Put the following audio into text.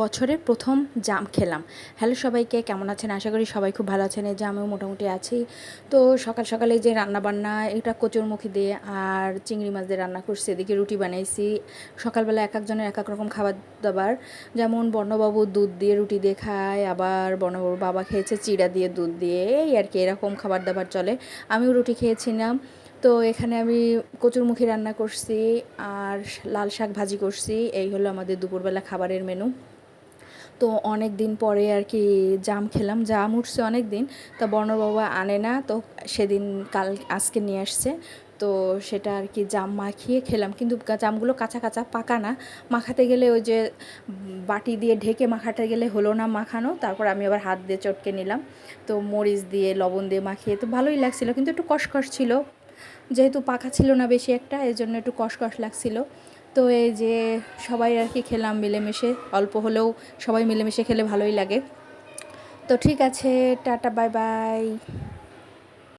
বছরের প্রথম জাম খেলাম। হ্যালো সবাইকে, কেমন আছেন? আশা করি সবাই খুব ভালো আছেন। এই যে আমিও মোটামুটি আছি। তো সকাল সকালে যে রান্না বান্না এটা কচুরমুখী দিয়ে আর চিংড়ি মাছ দিয়ে রান্না করছি। এদিকে রুটি বানাইছি। সকালবেলা এক একজনের এক এক রকম খাবার দাবার। যেমন বর্ণবাবু দুধ দিয়ে রুটি দিয়ে খায়, আবার বর্ণবাবুর বাবা খেয়েছে চিড়া দিয়ে দুধ দিয়ে। এই আর কি, এরকম খাবার দাবার চলে। আমিও রুটি খেয়েছিলাম। তো এখানে আমি কচুরমুখী রান্না করছি আর লাল শাক ভাজি করছি। এই হলো আমাদের দুপুরবেলা খাবারের মেনু তো অনেক দিন পরে আর কি জাম খেলাম, জাম উঠছে অনেক দিন তা বর্ণর বাবা আনে না, তো সেদিন কাল আজকে নিয়ে আসছে, তো সেটা আর কি জাম মাখিয়ে খেলাম, কিন্তু জামগুলো কাঁচা কাঁচা পাকা না, মাখাতে গেলে ওই যে বাটি দিয়ে ঢেকে মাখাতে গেলে হলো না মাখানো, তারপর আমি আবার হাত দিয়ে চটকে নিলাম, তো মরিচ দিয়ে, লবণ দিয়ে মাখিয়ে, তো ভালোই লাগছিল, কিন্তু একটু কষকষ ছিল যেহেতু পাখা ছিল না বেশি একটা এর জন্য একটু কষকষ লাগছিল। তো এই যে সবাই আর কি খেলাম মিলেমিশে, অল্প হলেও সবাই মিলেমিশে খেলে ভালোই লাগে। তো ঠিক আছে, টাটা, বাই বাই।